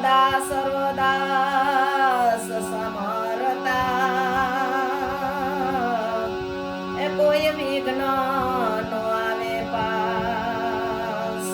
સદા સર્વદા સમરતા એ કોઈ વિઘ્ન નો આવે પાસ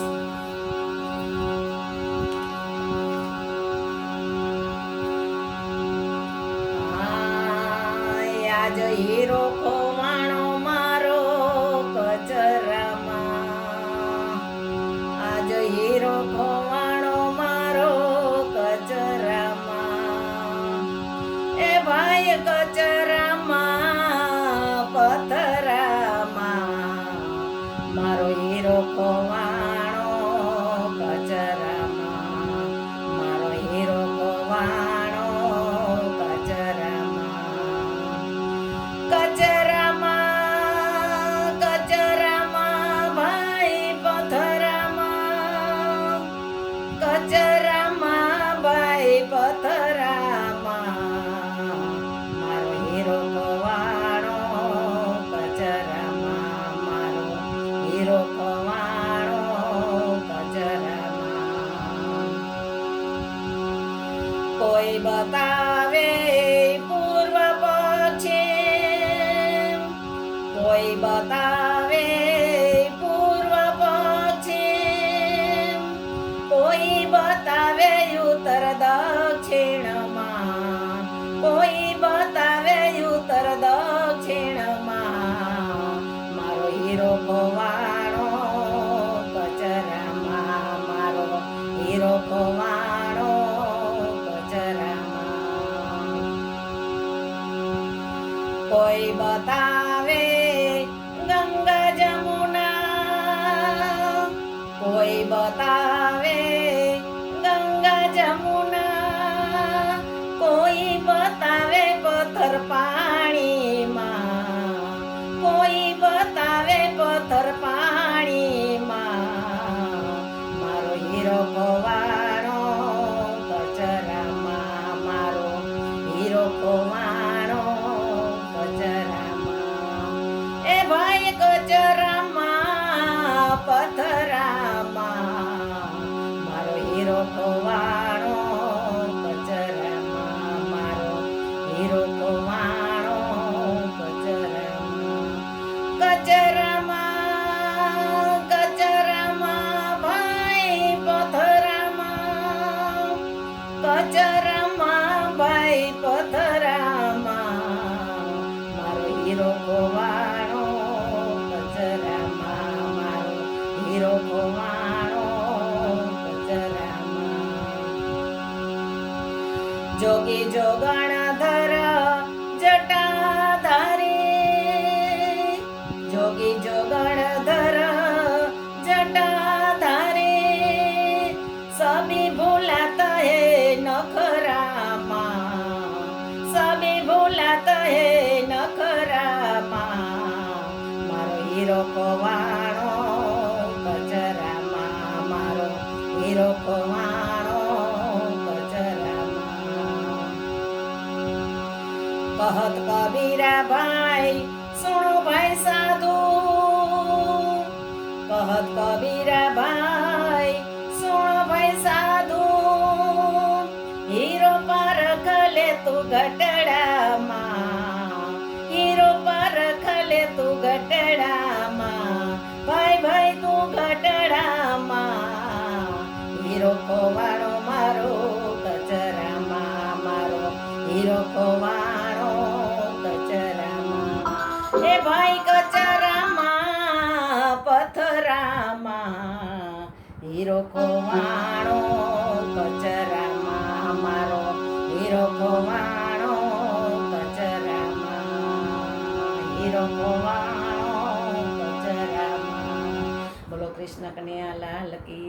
કોઈ બતાવે પૂર્વ પશ્ચિમ કોઈ બતાવે પૂર્વ પશ્ચિમ કોઈ બતાવે ઉત્તર દક્ષિણમાં કોઈ બતાવે કચરામાં ભાઈ પથરામાં, મારો હીરો ખોવાણો કચરામાં મારો હીરો ખોવાણો કચરામાં જોગી જોગણ ધર જટાધારી જોગી જોગણ ધર જટાધારી સબી ભૂલાત નખરામાં. સબી ભૂલાતા હે નખરામાં. મારો હીરો ખોવાણો કચરામાં. મારો હીરો ખોવાણો કચરામાં. કહત કબીરા ભાઈ સુણો ભાઈ સાધુ. કહત કબીરા ભાઈ ગટડામાં હીરો પર ખલે તું ગટડામાં ભાઈ ભાઈ તું ગટડામાં હીરો ખોવાણો મારો કચરામાં. મારો હીરો ખોવાણો કચરામાં. એ ભાઈ કચરામાં, પથરામાં. હીરો ખોવાણો કચરામાં. મારો હીરો ખોવાણો કચરામાં બોલો કૃષ્ણ કન્યા લાલ કી